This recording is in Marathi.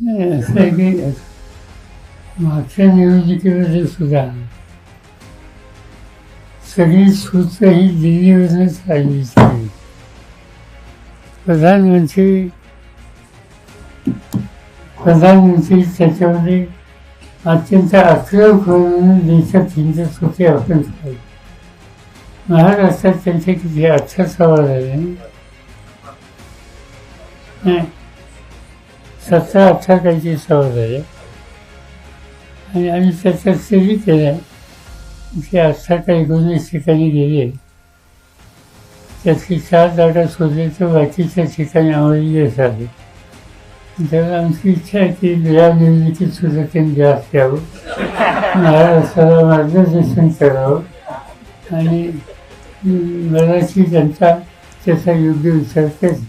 असं आहे की मागच्या निवडणुकीमध्ये सुद्धा सगळी सूत्र ही दिल्लीवरूनच आली होती प्रधानमंत्री प्रधानमंत्री त्याच्यामध्ये अत्यंत आक्रमक म्हणून देशात हिंदत होते आपण पाहिजे महाराष्ट्रात त्यांचे किती अठरा सवाल झाले सतरा अठरा काहीतरी सवाल झाले आणि आम्ही त्याच्यात सेवी केल्या ते अठरा का एकोणीस ठिकाणी गेले त्यातली चार जागा शोधले तर बाकीच्या ठिकाणी आम्हाला यश आले त्याला आमची इच्छा आहे की या निर्मितीत सुद्धा त्यांनी जास्त यावं महाराष्ट्राला मार्गदर्शन करावं. आणि मराठी जनता त्याचा योग्य विचार करेल.